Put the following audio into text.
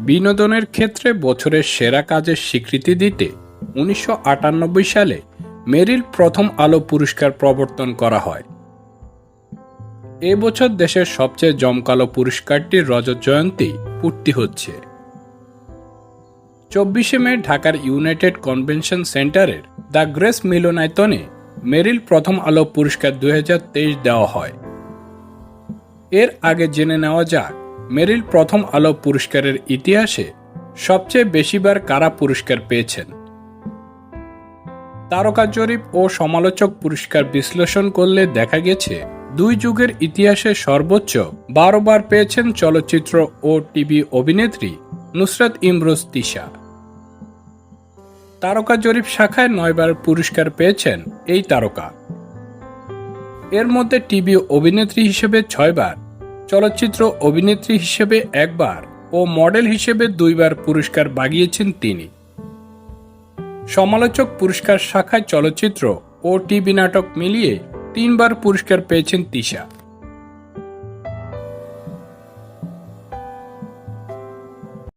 বিনোদনের ক্ষেত্রে বছরের সেরা কাজের স্বীকৃতি দিতে উনিশশো আটানব্বই সালে মেরিল প্রথম আলো পুরস্কার প্রবর্তন করা হয়। এবছর দেশের সবচেয়ে জমকালো পুরস্কারটির রজত জয়ন্তী পূর্তি হচ্ছে। চব্বিশে মে ঢাকার ইউনাইটেড কনভেনশন সেন্টারের দ্য গ্রেস মিলনায়তনে মেরিল প্রথম আলো পুরস্কার দুই হাজার তেইশ দেওয়া হয়। এর আগে জেনে নেওয়া যাক মেরিল প্রথম আলো পুরস্কারের ইতিহাসে সবচেয়ে বেশিবার কারা পুরস্কার পেয়েছেন? তারকা জরিপ ও সমালোচক পুরস্কার বিশ্লেষণ করলে দেখা গেছে, দুই যুগের ইতিহাসে সর্বোচ্চ বারো বার পেয়েছেন চলচ্চিত্র ও টিভি অভিনেত্রী নুসরাত ইমরোজ তিশা। তারকা জরিপ শাখায় নয়বার পুরস্কার পেয়েছেন এই তারকা। এর মধ্যে টিভি অভিনেত্রী হিসেবে ছয়বার চলচ্চিত্র অভিনেত্রী হিসেবে একবার ও মডেল হিসেবে দুইবার পুরস্কার বাগিয়েছেন তিনি। সমালোচক পুরস্কার শাখায় চলচ্চিত্র ও টিভি নাটক মিলিয়ে তিনবার পুরস্কার পেয়েছেন তিশা।